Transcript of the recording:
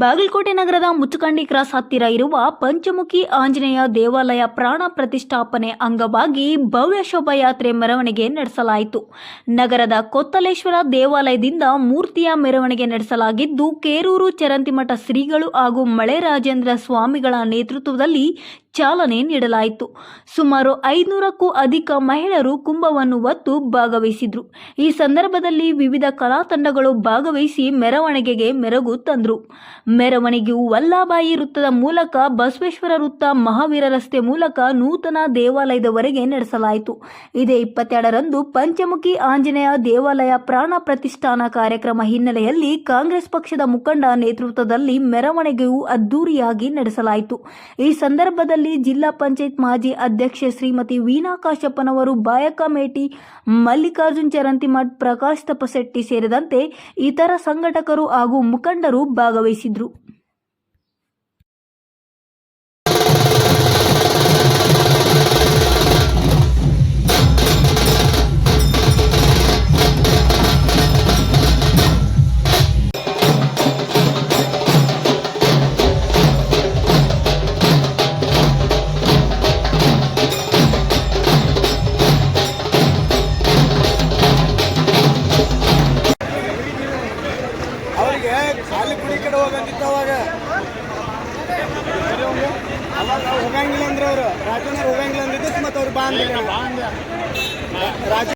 ಬಾಗಲಕೋಟೆ ನಗರದ ಮುಚ್ಚುಕಂಡಿ ಕ್ರಾಸ್ ಹತ್ತಿರ ಇರುವ ಪಂಚಮುಖಿ ಆಂಜನೇಯ ದೇವಾಲಯ ಪ್ರಾಣ ಪ್ರತಿಷ್ಠಾಪನೆ ಅಂಗವಾಗಿ ಭವ್ಯ ಶೋಭಾಯಾತ್ರೆ ಮೆರವಣಿಗೆ ನಡೆಸಲಾಯಿತು. ನಗರದ ಕೊತ್ತಲೇಶ್ವರ ದೇವಾಲಯದಿಂದ ಮೂರ್ತಿಯ ಮೆರವಣಿಗೆ ನಡೆಸಲಾಗಿದ್ದು, ಕೇರೂರು, ಚರಂತಿಮಠ ಶ್ರೀಗಳು ಹಾಗೂ ಮಳೆ ರಾಜೇಂದ್ರ ಸ್ವಾಮಿಗಳ ನೇತೃತ್ವದಲ್ಲಿ ಚಾಲನೆ ನೀಡಲಾಯಿತು. ಸುಮಾರು ಐದುನೂರಕ್ಕೂ ಅಧಿಕ ಮಹಿಳೆಯರು ಕುಂಭವನ್ನು ಒತ್ತು ಭಾಗವಹಿಸಿದ್ರು. ಈ ಸಂದರ್ಭದಲ್ಲಿ ವಿವಿಧ ಕಲಾ ತಂಡಗಳು ಭಾಗವಹಿಸಿ ಮೆರವಣಿಗೆಗೆ ಮೆರಗು ತಂದರು. ಮೆರವಣಿಗೆಯು ವಲ್ಲಾಬಾಯಿ ವೃತ್ತದ ಮೂಲಕ ಬಸವೇಶ್ವರ ವೃತ್ತ ಮಹಾವೀರ ರಸ್ತೆ ಮೂಲಕ ನೂತನ ದೇವಾಲಯದವರೆಗೆ ನಡೆಸಲಾಯಿತು. ಇದೇ ಇಪ್ಪತ್ತೆರಡರಂದು ಪಂಚಮುಖಿ ಆಂಜನೇಯ ದೇವಾಲಯ ಪ್ರಾಣ ಪ್ರತಿಷ್ಠಾನ ಕಾರ್ಯಕ್ರಮ ಹಿನ್ನೆಲೆಯಲ್ಲಿ ಕಾಂಗ್ರೆಸ್ ಪಕ್ಷದ ಮುಖಂಡ ನೇತೃತ್ವದಲ್ಲಿ ಮೆರವಣಿಗೆಯು ಅದ್ದೂರಿಯಾಗಿ ನಡೆಸಲಾಯಿತು. ಈ ಸಂದರ್ಭದಲ್ಲಿ ಜಿಲ್ಲಾ ಪಂಚಾಯತ್ ಮಾಜಿ ಅಧ್ಯಕ್ಷೆ ಶ್ರೀಮತಿ ವೀಣಾ ಕಾಶಪ್ಪನವರು ಬಾಯಕ ಮೇಟಿ ಮಲ್ಲಿಕಾರ್ಜುನ್ ಚರಂತಿಮಠ್ ಪ್ರಕಾಶ್ ತಪಸೆಟ್ಟಿ ಸೇರಿದಂತೆ ಇತರ ಸಂಘಟಕರು ಹಾಗೂ ಮುಖಂಡರು ಭಾಗವಹಿಸಿದ್ರು. ಅವರಿಗೆ ಖಾಲಿ ಕುಡಿ ಕಡೆ ಹೋಗಂತಿತ್ತು ಅವಾಗ. ಅವಾಗ ಹೋಗಂಗಿಲ್ಲ ಅಂದ್ರೆ ಅವರು ರಾಜೇಂದ್ರ ಹೋಗಂಗಿಲ್ಲ ಅಂದಿದ್ದು ಮತ್ತೆ ಅವ್ರು ಬಾ ಅಂದಿಲ್ಲ. ರಾಜ